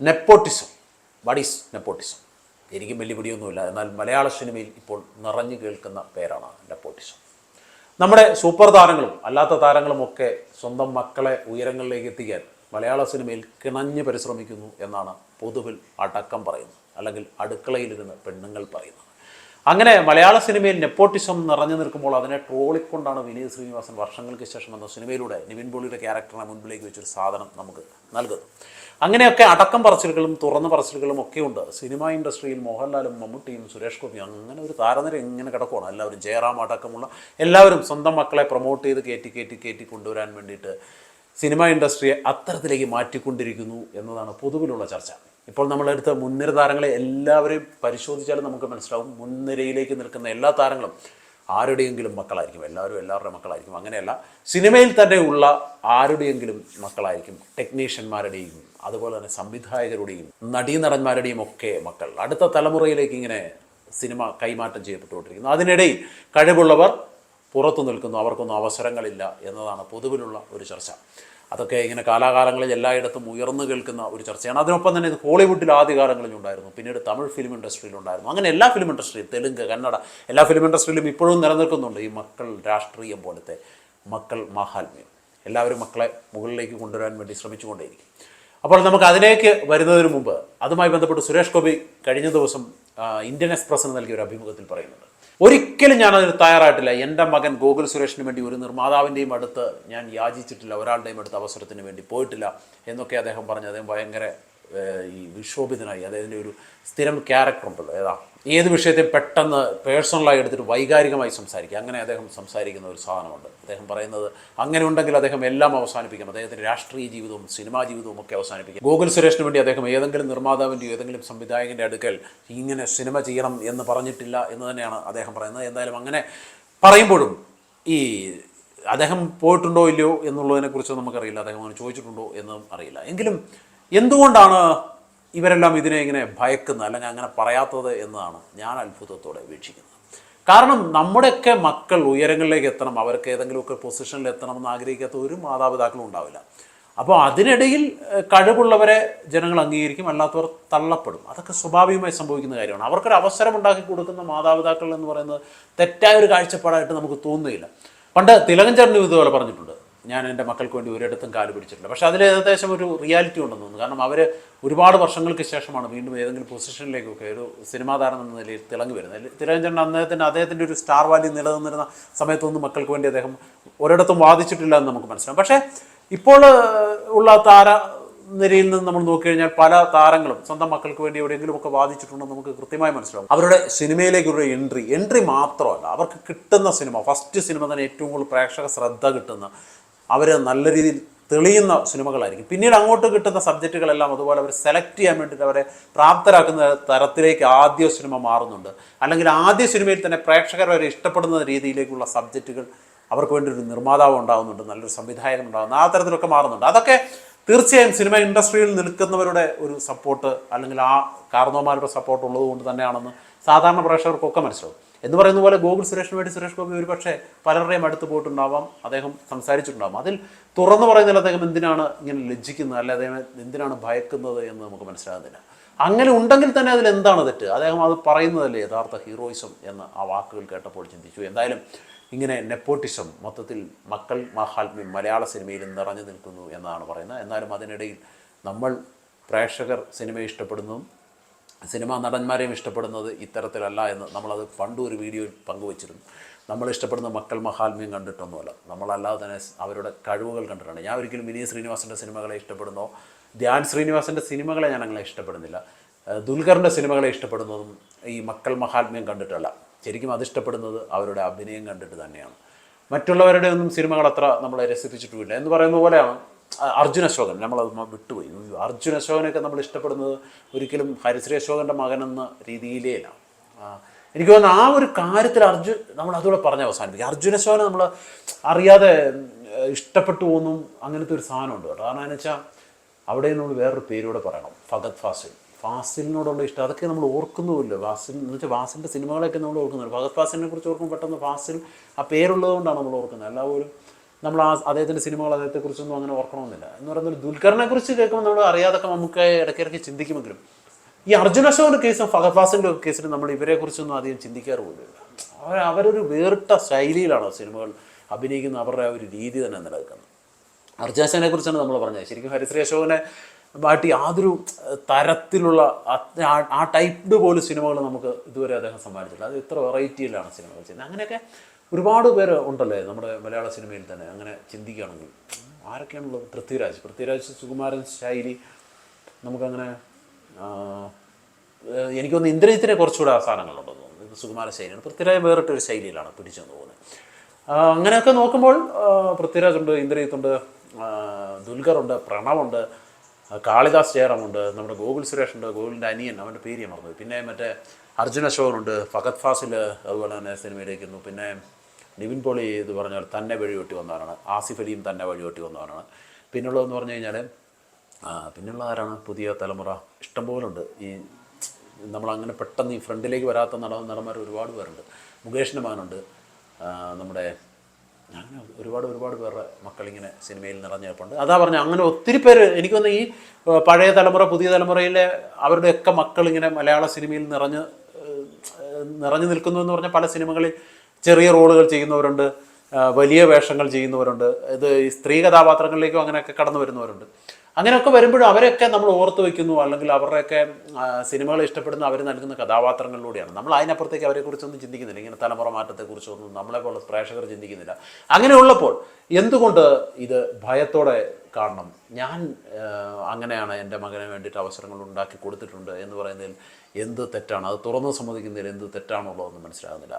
Nepotism what is nepotism എനിക്കും വലിയ പിടിയൊന്നുമില്ല എന്നാൽ മലയാള സിനിമയിൽ ഇപ്പോൾ നിറഞ്ഞു കേൾക്കുന്ന പേരാണ് നെപ്പോട്ടിസം നമ്മുടെ സൂപ്പർ താരങ്ങളും അല്ലാത്ത താരങ്ങളും ഒക്കെ സ്വന്തം മക്കളെ ഉയരങ്ങളിലേക്ക് എത്തിക്കാൻ മലയാള സിനിമയിൽ കിണഞ്ഞ് പരിശ്രമിക്കുന്നു എന്നാണ് പൊതുവിൽ അടക്കം പറയുന്നത്. അല്ലെങ്കിൽ അടുക്കളയിലിരുന്ന് പെണ്ണുങ്ങൾ പറയുന്നത്. അങ്ങനെ മലയാള സിനിമയിൽ നെപ്പോട്ടിസം നിറഞ്ഞു നിൽക്കുമ്പോൾ അതിനെ ട്രോളിക്കൊണ്ടാണ് വിനീത് ശ്രീനിവാസൻ വർഷങ്ങൾക്ക് ശേഷം എന്ന സിനിമയിലൂടെ നിവിൻ പോളിയുടെ ക്യാരക്ടറിനെ മുൻപിലേക്ക് വെച്ചൊരു സാധനം നമുക്ക് നൽകുന്നു അങ്ങനെയൊക്കെ അടക്കം പറച്ചിലുകളും തുറന്ന പറച്ചിലുകളും ഒക്കെ ഉണ്ട്. സിനിമ ഇൻഡസ്ട്രിയിൽ മോഹൻലാലും മമ്മൂട്ടിയും സുരേഷ് ഗോപിയും അങ്ങനെ ഒരു താരനിര ഇങ്ങനെ കിടക്കുകയാണ് എല്ലാവരും ജയറാം അടക്കമുള്ള എല്ലാവരും സ്വന്തം മക്കളെ പ്രൊമോട്ട് ചെയ്ത് കയറ്റി കയറ്റി കയറ്റി കൊണ്ടുവരാൻ വേണ്ടിയിട്ട് സിനിമ ഇൻഡസ്ട്രിയെ അത്തരത്തിലേക്ക് മാറ്റിക്കൊണ്ടിരിക്കുന്നു എന്നതാണ് പൊതുവിലുള്ള ചർച്ച. ഇപ്പോൾ നമ്മളെടുത്ത മുൻനിര താരങ്ങളെ എല്ലാവരെയും പരിശോധിച്ചാലും നമുക്ക് മനസ്സിലാവും മുൻനിരയിലേക്ക് നിൽക്കുന്ന എല്ലാ താരങ്ങളും ആരുടെയെങ്കിലും മക്കളായിരിക്കും. എല്ലാവരും എല്ലാവരുടെ മക്കളായിരിക്കും. അങ്ങനെയല്ല സിനിമയിൽ തന്നെ ഉള്ള ആരുടെയെങ്കിലും മക്കളായിരിക്കും. ടെക്നീഷ്യന്മാരുടെയും അതുപോലെ തന്നെ സംവിധായകരുടെയും നടീനടന്മാരുടെയും ഒക്കെ മക്കൾ. അടുത്ത തലമുറയിലേക്ക് ഇങ്ങനെ സിനിമ കൈമാറ്റം ചെയ്യപ്പെട്ടുകൊണ്ടിരിക്കുന്നു. അതിനിടയിൽ കഴിവുള്ളവർ പുറത്തു നിൽക്കുന്നു. അവർക്കൊന്നും അവസരങ്ങളില്ല എന്നതാണ് പൊതുവിലുള്ള ഒരു ചർച്ച. അതൊക്കെ ഇങ്ങനെ കാലാകാലങ്ങളിൽ എല്ലായിടത്തും ഉയർന്നു കേൾക്കുന്ന ഒരു ചർച്ചയാണ്. അതിനൊപ്പം തന്നെ ഇത് ഹോളിവുഡിൽ ആദ്യകാലങ്ങളിൽ ഉണ്ടായിരുന്നു. പിന്നീട് തമിഴ് ഫിലിം ഇൻഡസ്ട്രിയിൽ ഉണ്ടായിരുന്നു. അങ്ങനെ എല്ലാ ഫിലിം ഇൻഡസ്ട്രിയും തെലുങ്ക് കന്നഡ എല്ലാ ഫിലിം ഇൻഡസ്ട്രിയിലും ഇപ്പോഴും നിലനിൽക്കുന്നുണ്ട് ഈ മക്കൾ രാഷ്ട്രീയം പോലത്തെ മക്കൾ മഹാത്മ്യം. എല്ലാവരും മക്കളെ മുകളിലേക്ക് കൊണ്ടുവരാൻ വേണ്ടി ശ്രമിച്ചുകൊണ്ടേയിരിക്കും. അപ്പോൾ നമുക്ക് അതിലേക്ക് വരുന്നതിന് മുമ്പ് അതുമായി ബന്ധപ്പെട്ട് സുരേഷ് ഗോപി കഴിഞ്ഞ ദിവസം ഇന്ത്യൻ എക്സ്പ്രസിന് നൽകിയ ഒരു അഭിമുഖത്തിൽ പറയുന്നുണ്ട്. ഒരിക്കലും ഞാൻ അതിന് തയ്യാറായിട്ടില്ല. എന്റെ മകൻ ഗോകുൽ സുരേഷിന് വേണ്ടി ഒരു നിർമ്മാതാവിന്റെയും അടുത്ത് ഞാൻ യാചിച്ചിട്ടില്ല ഒരാളുടെയും അടുത്ത് അവസരത്തിന് വേണ്ടി പോയിട്ടില്ല എന്നൊക്കെ അദ്ദേഹം പറഞ്ഞു അദ്ദേഹം ഭയങ്കര ഈ വിക്ഷോഭിതനായി അദ്ദേഹത്തിന്റെ ഒരു സ്ഥിരം ക്യാരക്ടർ ഉണ്ടല്ലോ ഏതാ? ഏത് വിഷയത്തെ പെട്ടെന്ന് പേഴ്സണലായി എടുത്തിട്ട് വൈകാരികമായി സംസാരിക്കുക. അങ്ങനെ അദ്ദേഹം സംസാരിക്കുന്ന ഒരു സാധനമുണ്ട്. അദ്ദേഹം പറയുന്നത് അങ്ങനെ ഉണ്ടെങ്കിൽ അദ്ദേഹം എല്ലാം അവസാനിപ്പിക്കണം. അദ്ദേഹത്തിന്റെ രാഷ്ട്രീയ ജീവിതവും സിനിമാ ജീവിതവും ഒക്കെ അവസാനിപ്പിക്കും ഗോകുൽ സുരേഷിന് വേണ്ടി അദ്ദേഹം ഏതെങ്കിലും നിർമ്മാതാവിന്റെയോ ഏതെങ്കിലും സംവിധായകന്റെ അടുക്കൽ ഇങ്ങനെ സിനിമ ചെയ്യണം എന്ന് പറഞ്ഞിട്ടില്ല എന്ന് തന്നെയാണ് അദ്ദേഹം പറയുന്നത്. എന്തായാലും അങ്ങനെ പറയുമ്പോഴും ഈ അദ്ദേഹം പോയിട്ടുണ്ടോ ഇല്ലയോ എന്നുള്ളതിനെക്കുറിച്ച് നമുക്കറിയില്ല. അദ്ദേഹം അങ്ങനെ ചോദിച്ചിട്ടുണ്ടോ എന്നും അറിയില്ല. എങ്കിലും എന്തുകൊണ്ടാണ് ഇവരെല്ലാം ഇതിനെ ഇങ്ങനെ ഭയക്കുന്നത് അല്ലെങ്കിൽ അങ്ങനെ പറയാത്തത് എന്നതാണ് ഞാൻ അത്ഭുതത്തോടെ വീക്ഷിക്കുന്നത്. കാരണം നമ്മുടെയൊക്കെ മക്കൾ ഉയരങ്ങളിലേക്ക് എത്തണം അവർക്ക് ഏതെങ്കിലുമൊക്കെ പൊസിഷനിൽ എത്തണം എന്ന് ആഗ്രഹിക്കാത്ത ഒരു മാതാപിതാക്കളും ഉണ്ടാവില്ല. അപ്പോൾ അതിനിടയിൽ കഴിവുള്ളവരെ ജനങ്ങൾ അംഗീകരിക്കും അല്ലാത്തവർ തള്ളപ്പെടും. അതൊക്കെ സ്വാഭാവികമായി സംഭവിക്കുന്ന കാര്യമാണ്. അവർക്കൊരു അവസരം ഉണ്ടാക്കി കൊടുക്കുന്ന മാതാപിതാക്കൾ എന്ന് പറയുന്നത് തെറ്റായ ഒരു കാഴ്ചപ്പാടായിട്ട് നമുക്ക് തോന്നുകയില്ല. പണ്ട് തിലകൻ ചേട്ടനും ഇതുപോലെ പറഞ്ഞിട്ടുണ്ട്. ഞാൻ എന്റെ മക്കൾക്ക് വേണ്ടി ഒരിടത്തും കാൽ പിടിച്ചിട്ടില്ല. പക്ഷേ അതിൽ ഏകദേശം ഒരു റിയാലിറ്റി ഉണ്ടെന്ന് തോന്നുന്നു. കാരണം അവർ ഒരുപാട് വർഷങ്ങൾക്ക് ശേഷമാണ് വീണ്ടും ഏതെങ്കിലും പൊസിഷനിലേക്കൊക്കെ ഒരു സിനിമാ താരം എന്ന നിലയിൽ തിളങ്ങി വരുന്നത്. തിലകഞ്ചേട്ടൻ അദ്ദേഹത്തിന്റെ അദ്ദേഹത്തിന്റെ ഒരു സ്റ്റാർ വാല്യൂ നിലനിന്നിരുന്ന സമയത്തൊന്നും മക്കൾക്ക് വേണ്ടി അദ്ദേഹം ഒരിടത്തും വാദിച്ചിട്ടില്ല എന്ന് നമുക്ക് മനസ്സിലാവും. പക്ഷേ ഇപ്പോൾ ഉള്ള താര നിരയിൽ നിന്ന് നമ്മൾ നോക്കിക്കഴിഞ്ഞാൽ പല താരങ്ങളും സ്വന്തം മക്കൾക്ക് വേണ്ടി എവിടെയെങ്കിലും ഒക്കെ വാദിച്ചിട്ടുണ്ടെന്ന് നമുക്ക് കൃത്യമായി മനസ്സിലാവും. അവരുടെ സിനിമയിലേക്കുള്ള എൻട്രി എൻട്രി മാത്രമല്ല അവർക്ക് കിട്ടുന്ന സിനിമ ഫസ്റ്റ് സിനിമ തന്നെ ഏറ്റവും കൂടുതൽ പ്രേക്ഷക ശ്രദ്ധ കിട്ടുന്ന അവർ നല്ല രീതിയിൽ തെളിയുന്ന സിനിമകളായിരിക്കും. പിന്നീട് അങ്ങോട്ട് കിട്ടുന്ന സബ്ജക്റ്റുകളെല്ലാം അതുപോലെ അവർ സെലക്ട് ചെയ്യാൻ വേണ്ടിയിട്ട് അവരെ പ്രാപ്തരാക്കുന്ന തരത്തിലേക്ക് ആദ്യ സിനിമ മാറുന്നുണ്ട്. അല്ലെങ്കിൽ ആദ്യ സിനിമയിൽ തന്നെ പ്രേക്ഷകർ വരെ ഇഷ്ടപ്പെടുന്ന രീതിയിലേക്കുള്ള സബ്ജക്റ്റുകൾ അവർക്ക് വേണ്ടി ഒരു നിർമ്മാതാവ് ഉണ്ടാകുന്നുണ്ട് നല്ലൊരു സംവിധായകൻ ഉണ്ടാകുന്നു ആ തരത്തിലൊക്കെ മാറുന്നുണ്ട്. അതൊക്കെ തീർച്ചയായും സിനിമ ഇൻഡസ്ട്രിയിൽ നിൽക്കുന്നവരുടെ ഒരു സപ്പോർട്ട് അല്ലെങ്കിൽ ആ കാരണവന്മാരുടെ സപ്പോർട്ട് ഉള്ളതുകൊണ്ട് തന്നെയാണെന്ന് സാധാരണ പ്രേക്ഷകർക്കൊക്കെ മനസ്സിലാവും. എന്ന് പറയുന്ന പോലെ ഗൂഗിൾ സുരേഷിന് വേണ്ടി സുരേഷ് ഗോപി ഒരു പക്ഷേ പലരുടെയും അടുത്ത് പോയിട്ടുണ്ടാവാം. അദ്ദേഹം സംസാരിച്ചിട്ടുണ്ടാവാം. അതിൽ തുറന്നു പറയുന്നതിൽ അദ്ദേഹം എന്തിനാണ് ഇങ്ങനെ ലജ്ജിക്കുന്നത്? അല്ലെ അദ്ദേഹം എന്തിനാണ് ഭയക്കുന്നത് എന്ന് നമുക്ക് മനസ്സിലാകുന്നില്ല. അങ്ങനെ ഉണ്ടെങ്കിൽ തന്നെ അതിൽ എന്താണ് തെറ്റ്? അദ്ദേഹം അത് പറയുന്നതല്ലേ യഥാർത്ഥ ഹീറോയിസം എന്ന് ആ വാക്കുകൾ കേട്ടപ്പോൾ ചിന്തിച്ചു. എന്തായാലും ഇങ്ങനെ നെപ്പോട്ടിസം മൊത്തത്തിൽ മക്കൾ മഹാത്മ്യം മലയാള സിനിമയിൽ നിറഞ്ഞു നിൽക്കുന്നു എന്നാണ് പറയുന്നത്. എന്നാലും അതിനിടയിൽ നമ്മൾ പ്രേക്ഷകർ സിനിമ ഇഷ്ടപ്പെടുന്നതും സിനിമാ നടന്മാരെയും ഇഷ്ടപ്പെടുന്നത് ഇത്തരത്തിലല്ല എന്ന് നമ്മളത് പണ്ടും ഒരു വീഡിയോയിൽ പങ്കുവച്ചിരുന്നു. നമ്മൾ ഇഷ്ടപ്പെടുന്ന മക്കൾ മഹാത്മ്യം കണ്ടിട്ടൊന്നുമല്ല. നമ്മളല്ലാതെ തന്നെ അവരുടെ കഴിവുകൾ കണ്ടിട്ടുണ്ട് ഞാൻ ഒരിക്കലും വിനീത് ശ്രീനിവാസന്റെ സിനിമകളെ ഇഷ്ടപ്പെടുന്നോ ധ്യാൻ ശ്രീനിവാസന്റെ സിനിമകളെ ഞാൻ അങ്ങനെ ഇഷ്ടപ്പെടുന്നില്ല. ദുൽഖറിന്റെ സിനിമകളെ ഇഷ്ടപ്പെടുന്നതും ഈ മക്കൾ മഹാത്മ്യം കണ്ടിട്ടല്ല. ശരിക്കും അത് ഇഷ്ടപ്പെടുന്നത് അവരുടെ അഭിനയം കണ്ടിട്ട് തന്നെയാണ്. മറ്റുള്ളവരുടെ ഒന്നും സിനിമകൾ അത്ര നമ്മളെ രസിപ്പിച്ചിട്ടുമില്ല എന്ന് പറയുന്ന പോലെയാണ് അ- അർജുൻ അശോകൻ നമ്മളത് വിട്ടുപോയി. അർജുന അശോകനൊക്കെ നമ്മൾ ഇഷ്ടപ്പെടുന്നത് ഒരിക്കലും ഹരിശ്രീ അശോകന്റെ മകനെന്ന രീതിയിലേ അല്ല. ആ, എനിക്ക് തോന്നുന്നു ആ ഒരു കാര്യത്തിൽ അർജുൻ നമ്മൾ അതുകൂടെ പറഞ്ഞ് അവസാനിപ്പിക്കും. അർജുന അശോകനെ നമ്മൾ അറിയാതെ ഇഷ്ടപ്പെട്ടു പോകുന്നു അങ്ങനത്തെ ഒരു സാധനമുണ്ട് കേട്ടോ. കാരണം എന്ന് വെച്ചാൽ അവിടെ നമ്മൾ വേറൊരു പേരൂടെ പറയണം. ഫഗത് ഫാസിൽ. ഫാസിലിനോടുള്ള ഇഷ്ടം. അതൊക്കെ നമ്മൾ ഓർക്കുന്നുമില്ല ഫാസിൽ എന്ന് വെച്ചാൽ ഫാസിലിന്റെ സിനിമകളൊക്കെ നമ്മൾ ഓർക്കുന്നുണ്ട് ഫഗത് ഫാസിലിനെ കുറിച്ച് ഓർക്കുമ്പോൾ പെട്ടെന്ന് ഫാസിൽ ആ പേരുള്ളത് കൊണ്ടാണ് നമ്മൾ ഓർക്കുന്നത്. എല്ലാവരും നമ്മൾ ആ അദ്ദേഹത്തിന്റെ സിനിമകൾ അദ്ദേഹത്തെക്കുറിച്ചൊന്നും അങ്ങനെ ഓർക്കണമെന്നില്ല. എന്ന് പറയുന്നത് ദുൽഖറിനെ കുറിച്ച് കേൾക്കുമ്പോൾ നമ്മൾ അറിയാതൊക്കെ നമുക്ക് ഇടയ്ക്കിടയ്ക്ക് ചിന്തിക്കുമെങ്കിലും ഈ അർജുന അശോകന്റെ കേസും ഫഹദ് ഫാസിന്റെ കേസിലും നമ്മൾ ഇവരെക്കുറിച്ചൊന്നും അധികം ചിന്തിക്കാറ് പോലുമില്ല അവർ അവരൊരു വേറിട്ട ശൈലിയിലാണ് സിനിമകൾ അഭിനയിക്കുന്ന അവരുടെ ഒരു രീതി തന്നെ നിലനിൽക്കുന്നത്. അർജാശനെ കുറിച്ചാണ് നമ്മൾ പറഞ്ഞത്. ശരിക്കും ഹരിശ്രീ അശോകനെ ബാട്ടി യാതൊരു തരത്തിലുള്ള ആ ടൈപ്പ് പോലും സിനിമകൾ നമുക്ക് ഇതുവരെ അദ്ദേഹം സമ്മാനിച്ചിട്ടില്ല. അത് ഇത്ര വെറൈറ്റിയിലാണ് സിനിമകൾ ചെയ്യുന്നത്. അങ്ങനെയൊക്കെ ഒരുപാട് പേര് ഉണ്ടല്ലേ നമ്മുടെ മലയാള സിനിമയിൽ തന്നെ അങ്ങനെ ചിന്തിക്കുകയാണെങ്കിൽ? ആരൊക്കെയാണുള്ളത്? പൃഥ്വിരാജ്. പൃഥ്വിരാജ് സുകുമാരൻ ശൈലി. നമുക്കങ്ങനെ എനിക്ക് തോന്നുന്നു ഇന്ദ്രജിത്തിനെ കുറച്ചുകൂടെ സാധനങ്ങളുണ്ടെന്ന് തോന്നുന്നു. സുകുമാര ശൈലിയാണ്. പൃഥ്വിരാജ് വേറിട്ടൊരു ശൈലിയിലാണ് പിടിച്ചു ആ, അങ്ങനെയൊക്കെ നോക്കുമ്പോൾ പൃഥ്വിരാജ് പൃഥ്വിരാജുണ്ട് ഇന്ദ്രജിത്തുണ്ട് ആ, ദുൽഖറുണ്ട് പ്രണവുണ്ട് കാളിദാസ് ജയറാമുണ്ട് നമ്മുടെ ഗോകുൽ സുരേഷ് ഉണ്ട് ഗോകുലിന്റെ അനിയൻ അവന്റെ പേര് ഞാൻ മറന്നു പിന്നെ മറ്റേ ഷോർ അശോകനുണ്ട് ഫഹദ് ഫാസിൽ അതുപോലെ തന്നെ സിനിമയിലേക്കുന്നു പിന്നെ നിവിൻ പോളി എന്ന് പറഞ്ഞാൽ തന്നെ വഴിവെട്ടി വന്നവരാണ്. ആസിഫ് അലിയും തന്നെ വഴിവെട്ടി വന്നവരാണ്. പിന്നുള്ളതെന്ന് പറഞ്ഞു കഴിഞ്ഞാൽ പിന്നുള്ള ആരാണ് പുതിയ തലമുറ. ഇഷ്ടംപോലെ ഉണ്ട് ഈ നമ്മളങ്ങനെ പെട്ടെന്ന് ഈ ഫ്രണ്ടിലേക്ക് വരാത്ത നട നടന്മാർ ഒരുപാട് പേരുണ്ട്. മുകേഷിന്റെ മകനുണ്ട്. നമ്മുടെ അങ്ങനെ ഒരുപാട് ഒരുപാട് പേരുടെ മക്കളിങ്ങനെ സിനിമയിൽ നിറഞ്ഞിട്ടുണ്ട് അതാ പറഞ്ഞ അങ്ങനെ ഒത്തിരി പേര് എനിക്ക് തോന്നുന്നു ഈ പഴയ തലമുറ പുതിയ തലമുറയിലെ അവരുടെയൊക്കെ മക്കളിങ്ങനെ മലയാള സിനിമയിൽ നിറഞ്ഞ് നിറഞ്ഞു നിൽക്കുന്നു എന്ന് പറഞ്ഞാൽ പല സിനിമകളിൽ ചെറിയ റോളുകൾ ചെയ്യുന്നവരുണ്ട് വലിയ വേഷങ്ങൾ ചെയ്യുന്നവരുണ്ട് ഇത് ഈ സ്ത്രീ കഥാപാത്രങ്ങളിലേക്കും അങ്ങനെയൊക്കെ കടന്നു വരുന്നവരുണ്ട്. അങ്ങനെയൊക്കെ വരുമ്പോഴും അവരെയൊക്കെ നമ്മൾ ഓർത്ത് വയ്ക്കുന്നു അല്ലെങ്കിൽ അവരുടെയൊക്കെ സിനിമകൾ ഇഷ്ടപ്പെടുന്ന അവർ നൽകുന്ന കഥാപാത്രങ്ങളിലൂടെയാണ്. നമ്മൾ അതിനപ്പുറത്തേക്ക് അവരെക്കുറിച്ചൊന്നും ചിന്തിക്കുന്നില്ല. ഇങ്ങനെ തലമുറ മാറ്റത്തെക്കുറിച്ചൊന്നും നമ്മളെ പോലെ പ്രേക്ഷകർ ചിന്തിക്കുന്നില്ല. അങ്ങനെയുള്ളപ്പോൾ എന്തുകൊണ്ട് ഇത് ഭയത്തോടെ കാണണം? ഞാൻ അങ്ങനെയാണ് എന്റെ മകനെ വേണ്ടിയിട്ട് അവസരങ്ങൾ ഉണ്ടാക്കി കൊടുത്തിട്ടുണ്ട് എന്ന് പറയുന്നതിൽ എന്ത് തെറ്റാണ്? അത് തുറന്ന് സമ്മതിക്കുന്നതിൽ എന്ത് തെറ്റാണുള്ളതെന്ന് മനസ്സിലാകുന്നില്ല.